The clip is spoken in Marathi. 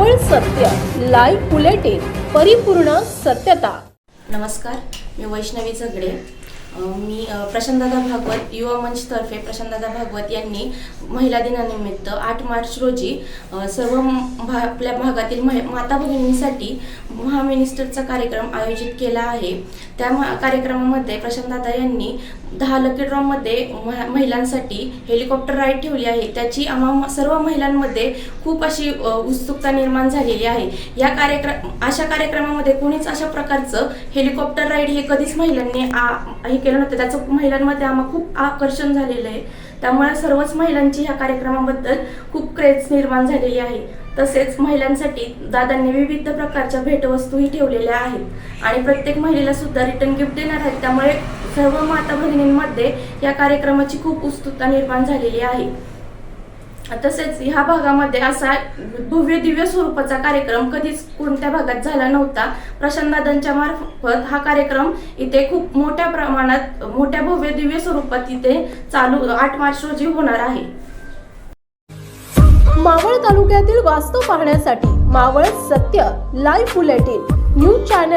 सत्य लाईव्ह बुलेटिन परिपूर्ण सत्यता. नमस्कार मी वैष्णवी झगडे. मी प्रशांतदादा भागवत युवा मंचतर्फे प्रशांतदादा भागवत यांनी महिला दिनानिमित्त आठ मार्च रोजी सर्व भा आपल्या भागातील महि माता भगिनींसाठी महामिनिस्टरचा कार्यक्रम आयोजित केला आहे. त्या कार्यक्रमामध्ये प्रशांतदादा यांनी दहा लकी ड्रॉमध्ये महिलांसाठी हेलिकॉप्टर राईड ठेवली आहे. त्याची आम्हा सर्व महिलांमध्ये खूप अशी उत्सुकता निर्माण झालेली आहे. या कार्यक्रम अशा कार्यक्रमामध्ये कोणीच अशा प्रकारचं हेलिकॉप्टर राईड हे कधीच महिलांनी आ- हे केलं नव्हतं. त्याचं महिलांमध्ये आम्हा खूप आकर्षण झालेलं आहे. त्यामुळे सर्वच महिलांची ह्या कार्यक्रमाबद्दल खूप क्रेज निर्माण झालेली आहे. तसेच महिलांसाठी दादांनी विविध प्रकारच्या भेटवस्तूही ठेवलेल्या आहेत. आणि प्रत्येक महिलेला सुद्धा रिटर्न गिफ्ट देणार आहेत. त्यामुळे सर्व माता भगिनींमध्ये या कार्यक्रमाची खूप उत्सुकता निर्माण झालेली आहे. तसेच ह्या भागामध्ये असा भव्य दिव्य स्वरूपाचा कार्यक्रम कधीच कोणत्या भागात झाला नव्हता. प्रशांतदादांच्या मार्फत हा कार्यक्रम इथे खूप मोठ्या प्रमाणात मोठ्या भव्य दिव्य स्वरूपात इथे चालू आठ मार्च रोजी होणार आहे. मावळ तालुक्यातील वास्तव पाहण्यासाठी मावळ सत्य लाईव्ह बुलेटिन न्यूज